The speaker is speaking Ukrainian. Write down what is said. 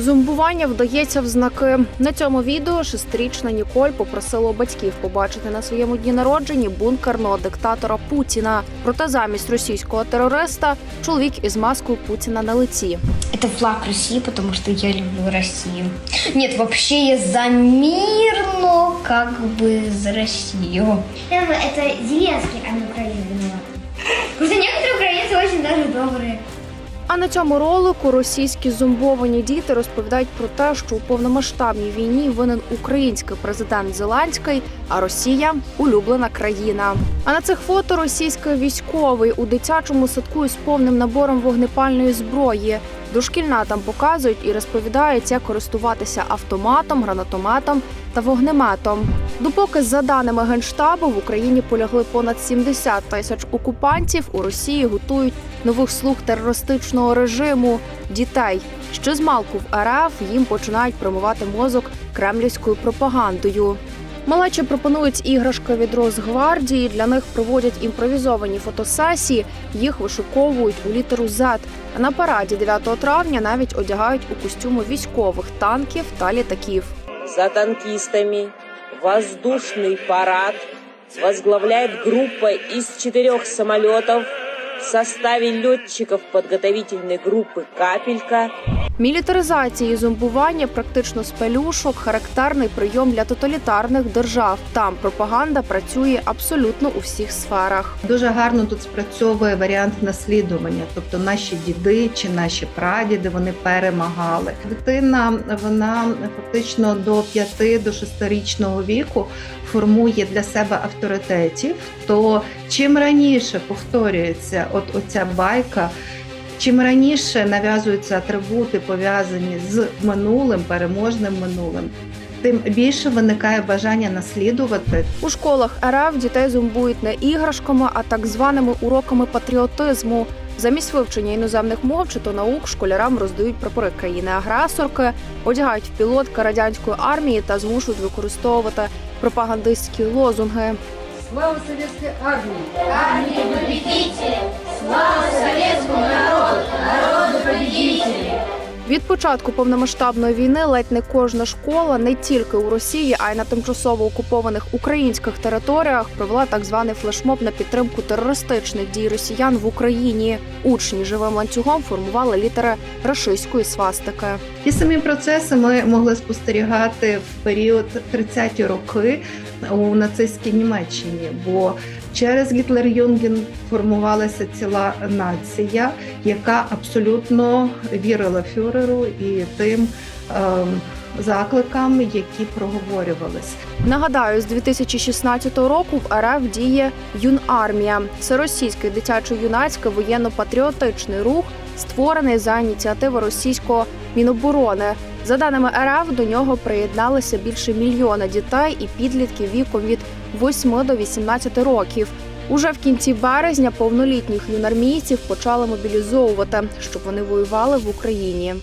Зумбування вдається в знаки. На цьому відео шестирічна Ніколь попросила у батьків побачити на своєму дні народженні бункерного диктатора Путіна. Проте замість російського терориста чоловік із маскою Путіна на лиці. Это флаг России, потому что я люблю Россию. Нет, вообще я за мир, но как бы за Россию. Я думаю, это Зеленский, а не Украина виновата. Просто некоторые украинцы очень даже добрые. А на цьому ролику російські зомбовані діти розповідають про те, що у повномасштабній війні винен український президент Зеленський, а Росія улюблена країна. А на цих фото російський військовий у дитячому садку із повним набором вогнепальної зброї. Дошкільна там показують і розповідають, як користуватися автоматом, гранатометом та вогнеметом. Допоки, за даними генштабу, в Україні полягли понад 70 тисяч окупантів, у Росії готують нових слуг терористичного режиму дітей. Ще з малку в РФ їм починають промивати мозок кремлівською пропагандою. Малечі пропонують іграшки від Росгвардії. Для них проводять імпровізовані фотосесії. Їх вишуковують у літеру Z. А на параді 9 травня навіть одягають у костюми військових танків та літаків. За танкистами воздушный парад возглавляет группа из четырех самолетов в составе летчиков подготовительной группы «Капелька» Мілітаризація і зомбування практично з пелюшок характерний прийом для тоталітарних держав. Там пропаганда працює абсолютно у всіх сферах. Дуже гарно тут спрацьовує варіант наслідування, тобто наші діди чи наші прадіди вони перемагали. Дитина вона фактично до 5 до 6-річного віку формує для себе авторитетів. То чим раніше повторюється от оця байка. Чим раніше нав'язуються атрибути пов'язані з минулим, переможним минулим, тим більше виникає бажання наслідувати У школах РФ дітей зомбують не іграшками, а так званими уроками патріотизму. Замість вивчення іноземних мов чи то наук школярам роздають прапори країни-агресорки, одягають в пілотки радянської армії та змушують використовувати пропагандистські лозунги. Слава Від початку повномасштабної війни ледь не кожна школа не тільки у Росії, а й на тимчасово окупованих українських територіях провела так званий флешмоб на підтримку терористичних дій росіян в Україні. Учні живим ланцюгом формували літери рашистської свастики. Ті самі процеси ми могли спостерігати в період 30-ті роки у нацистській Німеччині, бо через Гітлер-Юнген формувалася ціла нація, яка абсолютно вірила фюреру і тим ем, закликам, які проговорювались. Нагадаю, з 2016 року в РФ діє юнармія. Це російський дитячо-юнацький воєнно-патріотичний рух, створений за ініціативи російського міноборони. За даними РФ, до нього приєдналися більше мільйона дітей і підлітків віком від 8 до 18 років. Уже в кінці березня повнолітніх юнармійців почали мобілізовувати, щоб вони воювали в Україні.